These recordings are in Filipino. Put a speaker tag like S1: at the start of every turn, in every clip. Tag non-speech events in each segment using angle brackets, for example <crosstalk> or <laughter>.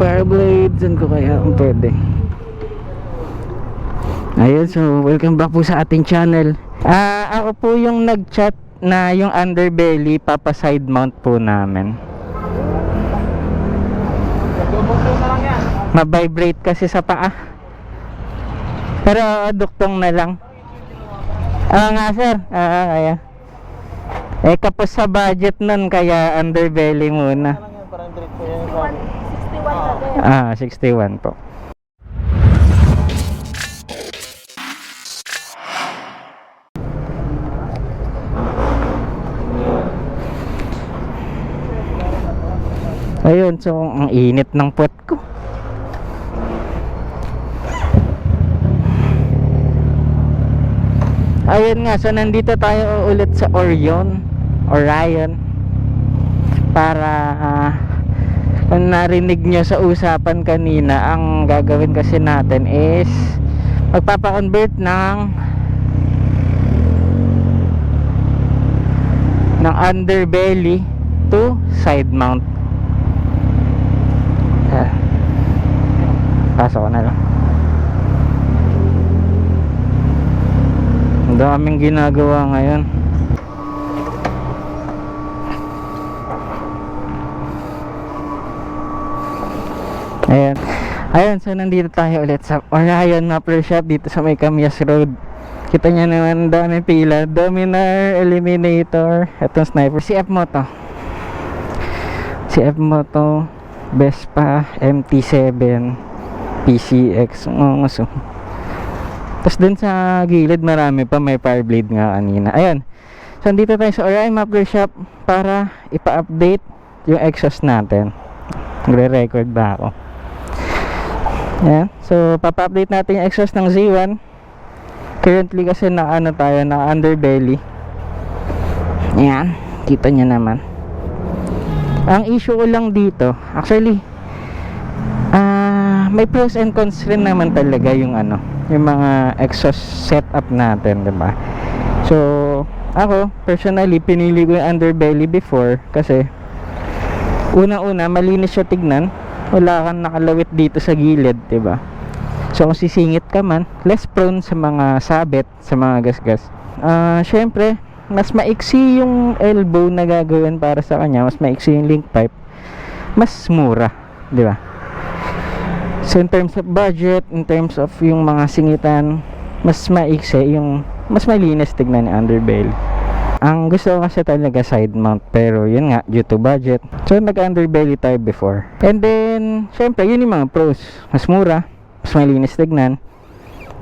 S1: Fireblade, saan ko kaya kung pwede? Ayun, so welcome back po sa ating channel. Ah, ako po yung nag-chat na yung underbelly papa side mount po namin. Ma-vibrate kasi sa paa. Pero duktong na lang. Ah nga sir, ah kaya. Eh kapos sa budget nun kaya underbelly muna.
S2: Parang diretso yan sa
S3: 61 na din.
S1: Ah, 61 po. Ayun, so ang init ng puwet ko. Ayun nga, so nandito tayo ulit sa Orion, Orion para ah, kung narinig nyo sa usapan kanina ang gagawin kasi natin is magpapa-convert ng ng underbelly to side mount. Ah. pasok ko na lang. Ang daming ginagawa ngayon Ayan. Ayan, so nandito tayo ulit sa Orion Muffler Shop dito sa may Camias Road. Kita niya naman dami pila. Dominar, Eliminator, etong sniper. CF mo to. CF mo to. Vespa, MT7, PCX. Oh, so. Tapos dun sa gilid marami pa. May fireblade nga kanina. Ayan. So nandito tayo sa Orion Muffler Shop para ipa-update yung exhaust natin. Nagre-record ba ako? Yan. So, papa-update natin yung exhaust ng Z1. Currently kasi na ano tayo, na underbelly. Yan. Kita nyo naman. Ang issue ko lang dito, actually, ah may pros and cons rin naman talaga yung ano, yung mga exhaust setup natin, 'di ba? So, ako, personally, pinili ko yung underbelly before kasi una-una, malinis siya tignan wala kang nakalawit dito sa gilid, 'di ba? So kung sisingit ka man, less prone sa mga sabit, sa mga gasgas. Ah, syempre, mas maiksi yung elbow na gagawin para sa kanya, mas maiksi yung link pipe. Mas mura, 'di ba? So in terms of budget, in terms of yung mga singitan, mas maiksi yung mas malinis tignan ni underbelly. Ang gusto ko kasi talaga side mount pero yun nga due to budget. So nag underbelly tayo before. And then syempre yun yung mga pros. Mas mura, mas malinis tignan,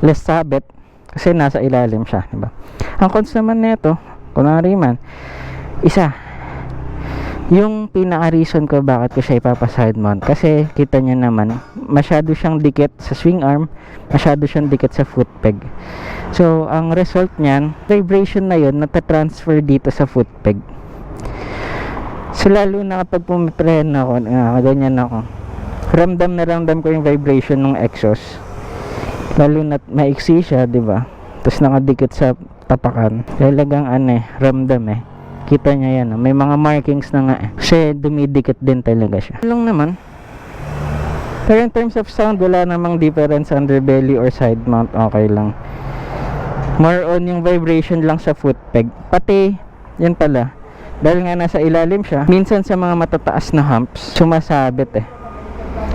S1: less sabit kasi nasa ilalim siya, di ba? Ang cons naman nito, kunwari man, isa, yung pinaka reason ko bakit ko siya ipapa side mount kasi kita niya naman masyado siyang dikit sa swing arm masyado siyang dikit sa foot peg. So ang result niyan vibration na yun natatransfer dito sa foot peg. So lalo na kapag pumipreno ako uh, ganyan ako. Ramdam na ramdam ko yung vibration ng exhaust. Lalo na maiksi siya di ba? Tapos nakadikit sa tapakan talagang ano eh ramdam eh kita niya yan oh. may mga markings na nga eh. Kasi dumidikit din talaga siya. Lang naman. Pero in terms of sound wala namang difference underbelly or side mount. Okay lang. More on yung vibration lang sa foot peg. Pati yan pala. Dahil nga nasa ilalim siya minsan sa mga matataas na humps sumasabit eh.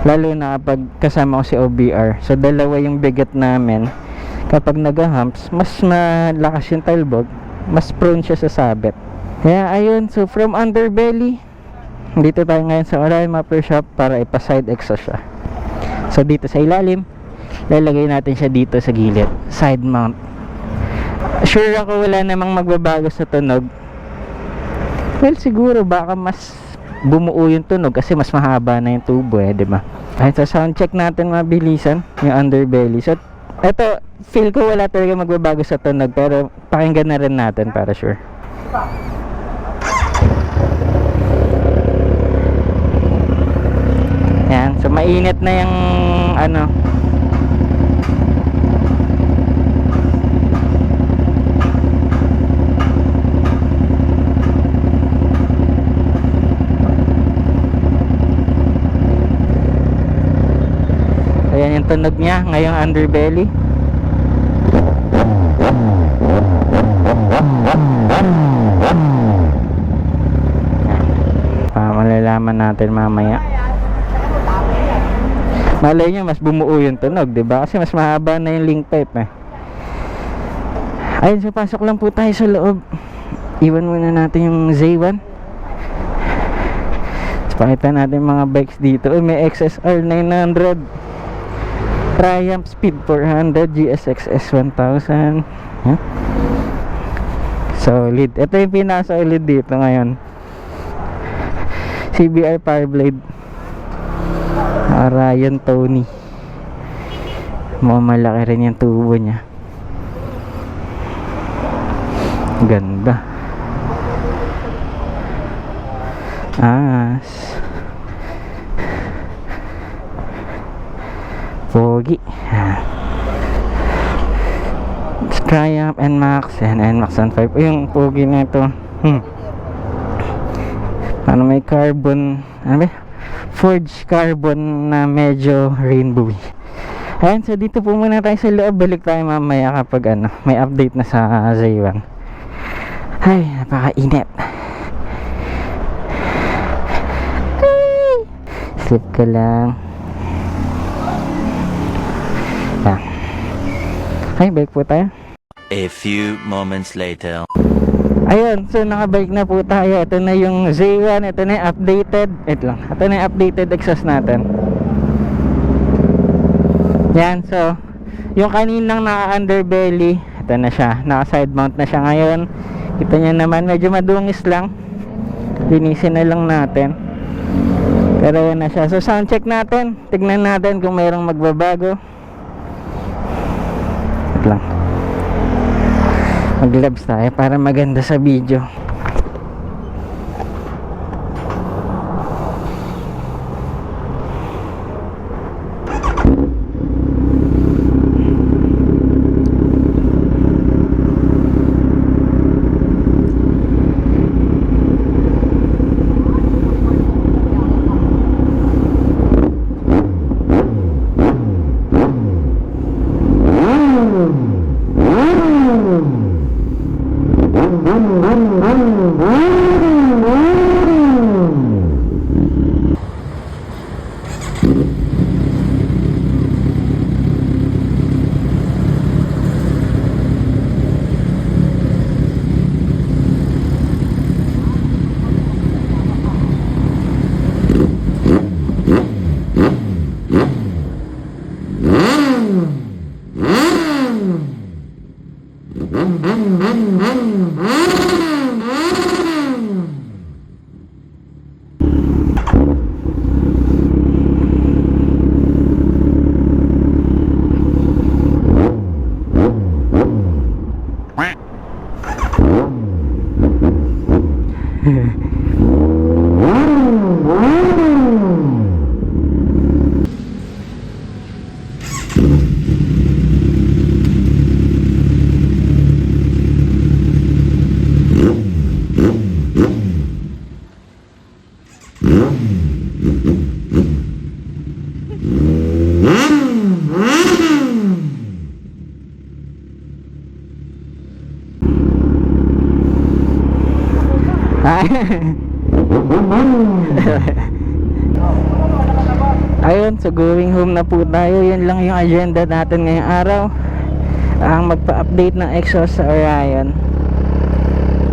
S1: Lalo na kapag kasama ko si OBR so dalawa yung bigat namin. Kapag nag-humps mas malakas yung talbog mas prone siya sa sabit kaya ayun, so from underbelly, dito tayo ngayon sa Orion Muffler Shop para ipa-side exhaust siya. So dito sa ilalim, lalagay natin siya dito sa gilid, side mount. Sure ako wala namang magbabago sa tunog. Well, siguro baka mas bumuo yung tunog kasi mas mahaba na yung tubo eh, di ba? Ay, sa sound check natin mabilisan yung underbelly. So, eto, feel ko wala talaga magbabago sa tunog pero pakinggan na rin natin para sure. Yan, so mainit na yung ano Ayan yung tunog niya ngayong underbelly. Pa malalaman natin mamaya. Malay nyo, mas bumuo yung tunog, di ba? Kasi mas mahaba na yung link pipe eh. Ayun, so pasok lang po tayo sa loob. Iwan muna natin yung Z1. Tapos pakita natin mga bikes dito. Uy, may XSR 900. Triumph Speed 400, GSX-S 1000. Huh? Solid. Ito yung pinaka-solid dito ngayon. CBR Powerblade. Ryan Tony. Mukhang rin yung tubo niya. Ganda. As. Pogi. Ah. Triumph NMAX and NMAX 15. Uy, yung pogi na ito. Hmm. Ano may carbon, ano ba? Forged carbon na medyo rainbow. Ayan, so dito po muna tayo sa loob. Balik tayo mamaya kapag ano, may update na sa Z1. Ay, napakainit. Ay, sleep ka lang. Yan. Ay, balik po tayo.
S2: A few moments later.
S1: Ayun, so nakabike na po tayo. Ito na yung Z1, ito na yung updated. Ito lang, ito na yung updated exhaust natin. Yan, so yung kaninang naka-underbelly, ito na siya. Naka-side mount na siya ngayon. Kita niya naman, medyo madungis lang. Linisin na lang natin. Pero yan na siya. So sound check natin. Tignan natin kung mayroong magbabago. Ito lang mag-labs tayo para maganda sa video Ayun, so going home na po tayo. Yan lang yung agenda natin ngayong araw. Ang magpa-update ng exhaust sa Orion.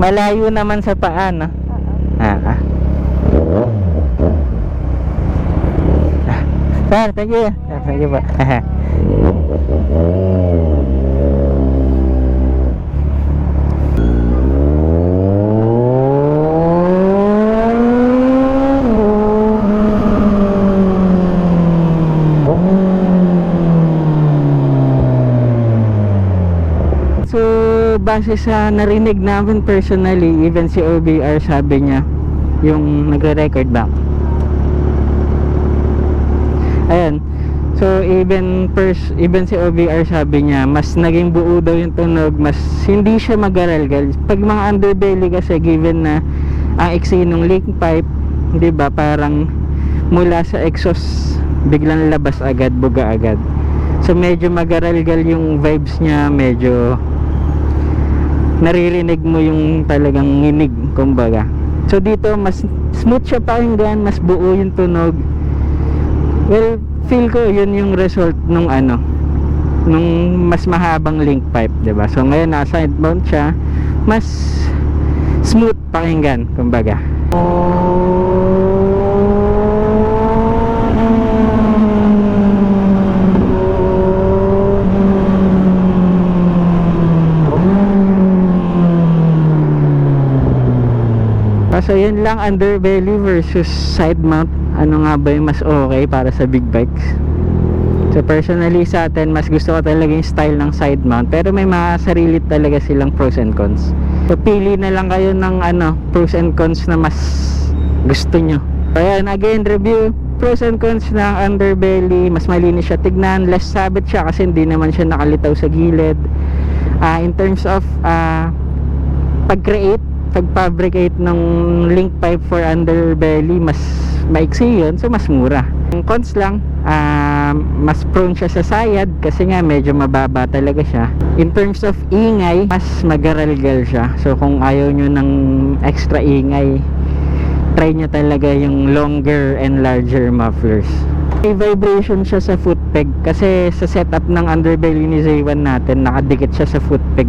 S1: Malayo naman sa paan, no? Ah, ah. Sir, thank you. Ah, Thank you po. <laughs> So, base sa narinig namin personally, even si OBR sabi niya, yung nagre-record back. Ayan. So, even pers even si OBR sabi niya, mas naging buo daw yung tunog, mas hindi siya magaralgal. Pag mga underbelly kasi given na ang iksi ng link pipe, 'di ba, parang mula sa exhaust biglang labas agad, buga agad. So medyo magaralgal yung vibes niya, medyo naririnig mo yung talagang nginig, kumbaga. So dito mas smooth siya pakinggan, mas buo yung tunog. Well, feel ko yun yung result nung ano, nung mas mahabang link pipe, ba? So ngayon nasa sidemount siya, mas smooth pakinggan, kumbaga. Kaso yun lang underbelly versus side mount. Ano nga ba yung mas okay para sa big bikes? So personally sa atin, mas gusto ko talaga yung style ng side mount. Pero may mga sarili talaga silang pros and cons. So pili na lang kayo ng ano, pros and cons na mas gusto nyo. So ayan, again, review. Pros and cons ng underbelly. Mas malinis siya tignan. Less sabit siya kasi hindi naman siya nakalitaw sa gilid. Ah, in terms of ah, pag-create pag-fabricate ng link pipe for underbelly mas maiksi yun so mas mura. Ang cons lang ah, mas prone siya sa sayad kasi nga medyo mababa talaga siya. In terms of ingay mas magaralgal siya. So kung ayaw nyo ng extra ingay try nyo talaga yung longer and larger mufflers. May vibration siya sa foot peg kasi sa setup ng underbelly ni Z1 natin nakadikit siya sa foot peg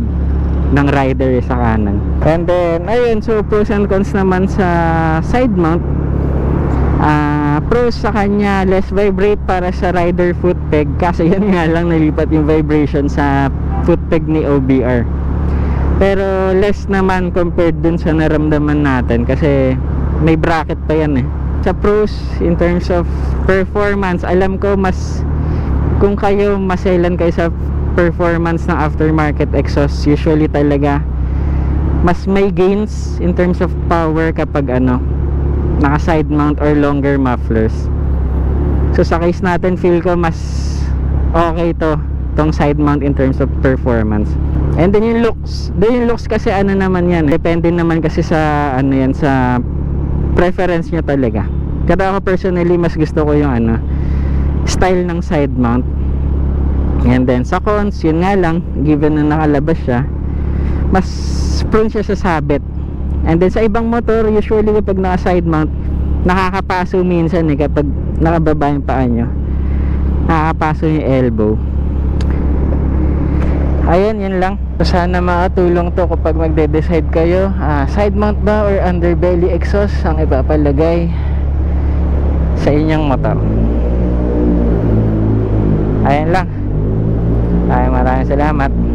S1: ng rider sa kanan. And then ayun so pros and cons naman sa side mount. Ah, pros sa kanya less vibrate para sa rider foot peg. Kasi yun nga lang nalipat yung vibration sa foot peg ni OBR pero less naman compared dun sa naramdaman natin kasi may bracket pa yan eh. Sa pros in terms of performance alam ko mas kung kayo maselan kayo sa performance ng aftermarket exhaust usually talaga mas may gains in terms of power kapag ano naka side mount or longer mufflers. So sa case natin feel ko mas okay to tong side mount in terms of performance. And then yung looks then yung looks kasi ano naman yan depende naman kasi sa ano yan sa preference nyo talaga. Kada ako personally mas gusto ko yung ano style ng side mount and then sa cons yun nga lang given na nakalabas siya mas prone siya sa sabit. And then sa ibang motor usually kapag naka side mount nakakapaso minsan eh kapag nakababa yung paa nyo nakakapaso yung elbow. Ayun yun lang. Sana makatulong to kapag magde-decide kayo. Ah, side mount ba or underbelly exhaust ang ipapalagay sa inyong motor? Ayun lang salamat